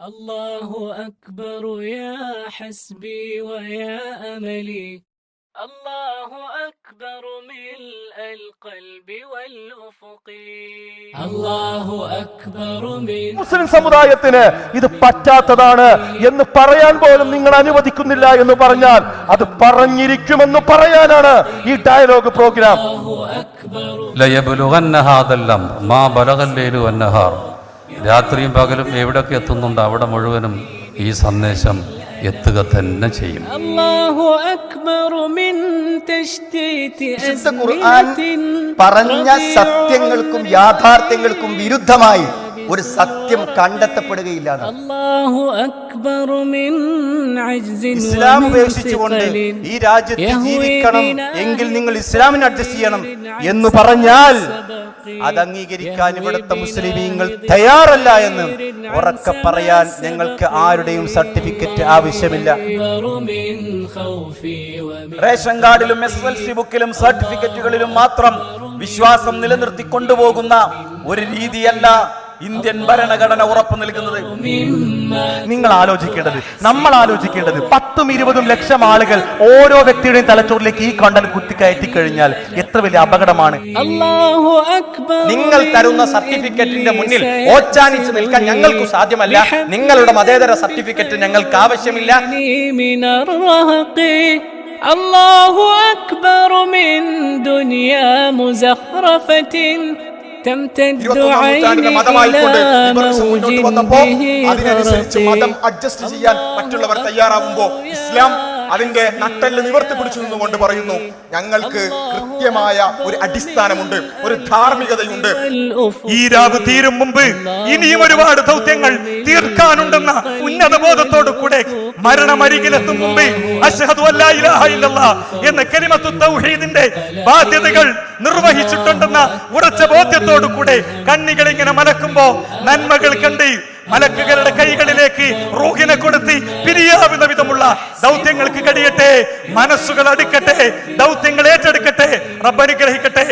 الله أكبر يا حسبي ويا أملي الله أكبر ملء القلب والأفق الله أكبر من മുസ്ലിം സമുദായത്തിന് ഇത് പറ്റാത്തതാണ് എന്ന് പറയാൻ പോലും നിങ്ങൾ അനുവദിക്കുന്നില്ല എന്ന് പറഞ്ഞാൽ അത് പറഞ്ഞിരിക്കുമെന്ന് പറയാനാണ് ഈ ഡയലോഗ് പ്രോഗ്രാം الله أكبر ലയബുലുഗന്ന ഹാദൽ അംർ മാ ബലഗൽ ലൈലു വന്നഹാർ രാത്രിയും പകലും എവിടെയൊക്കെ എത്തുന്നുണ്ട് അവിടെ മുഴുവനും ഈ സന്ദേശം എത്തുക തന്നെ ചെയ്യും. പറഞ്ഞ സത്യങ്ങൾക്കും യാഥാർത്ഥ്യങ്ങൾക്കും വിരുദ്ധമായി ഒരു സത്യം കണ്ടെത്തപ്പെടുകയില്ല ഇസ്ലാം ഉപേക്ഷിച്ചുകൊണ്ട് ഈ രാജ്യത്ത് ജീവിക്കണം എങ്കിൽ നിങ്ങൾ ഇസ്ലാമിന് അഡ്ജസ്റ്റ് ചെയ്യണം എന്ന് പറഞ്ഞാൽ അത് അംഗീകരിക്കാൻ ഇവിടുത്തെ മുസ്ലിമീങ്ങൾ തയ്യാറല്ല എന്ന് ഉറക്കെ പറയാൻ ഞങ്ങൾക്ക് ആരുടെയും സർട്ടിഫിക്കറ്റ് ആവശ്യമില്ല. റേഷൻ കാർഡിലും എസ് എൽ സി ബുക്കിലും സർട്ടിഫിക്കറ്റുകളിലും മാത്രം വിശ്വാസം നിലനിർത്തി കൊണ്ടുപോകുന്ന ഒരു രീതിയല്ല. ഇന്ത്യൻ ഭരണഘടന ഉറപ്പു നൽകുന്നത് നിങ്ങൾ ആലോചിക്കേണ്ടത് നമ്മൾ ആലോചിക്കേണ്ടത് പത്തും ഇരുപതും ലക്ഷം ആളുകൾ ഓരോ വ്യക്തിയുടെയും തലച്ചോറിലേക്ക് ഈ കണ്ടന്റ് കുത്തിക്കയറ്റി കഴിഞ്ഞാൽ എത്ര വലിയ അപകടമാണ് الله أكبر നിങ്ങൾ തരുന്ന സർട്ടിഫിക്കറ്റിന്റെ മുന്നിൽ ഓച്ചാനിച്ച് നിൽക്കാൻ ഞങ്ങൾക്ക് സാധ്യമല്ല നിങ്ങളുടെ മതേതര സർട്ടിഫിക്കറ്റ് ഞങ്ങൾക്ക് ആവശ്യമില്ല من الرهق الله أكبر من دنيا مزخرفة تمتد ഇരുപത്തൊന്നാം മതമായിക്കൊണ്ട് മുന്നോട്ട് വന്നപ്പോ അതിനനുസരിച്ച് മതം അഡ്ജസ്റ്റ് ചെയ്യാൻ മറ്റുള്ളവർ തയ്യാറാവുമ്പോ ഇസ്ലാം അതിന്റെ നട്ടൽ നിവർത്തി പിടിച്ചു നിന്നുകൊണ്ട് പറയുന്നു ഞങ്ങൾക്ക് കൃത്യമായ ഒരു അടിസ്ഥാനമുണ്ട് ഒരു ധാർമ്മികതയുണ്ട്. ഈ രാവ് തീരും മുമ്പ് ഇനിയും ഒരുപാട് ദൗത്യങ്ങൾ തീർക്കാനുണ്ടെന്ന ഉന്നത ബോധത്തോടു കൂടെ മരണമരികിലെത്തും മുമ്പേ അഷഹദു എന്ന കരിമത്തു തൗഹീദിന്റെ ബാധ്യതകൾ നിർവഹിച്ചിട്ടുണ്ടെന്ന ഉറച്ച ബോധ്യത്തോടു കൂടെ കണ്ണികൾ ഇങ്ങനെ മലക്കുമ്പോ നന്മകൾ കണ്ടി മലക്കുകളുടെ കൈകളിലേക്ക് റൂഹിനെ കൊടുത്തി പിരിയാവുന്ന വിധമുള്ള ദൗത്യങ്ങൾക്ക് കഴിയട്ടെ മനസ്സുകൾ അടുക്കട്ടെ ദൗത്യങ്ങൾ ഏറ്റെടുക്കട്ടെ റബ്ബനുഗ്രഹിക്കട്ടെ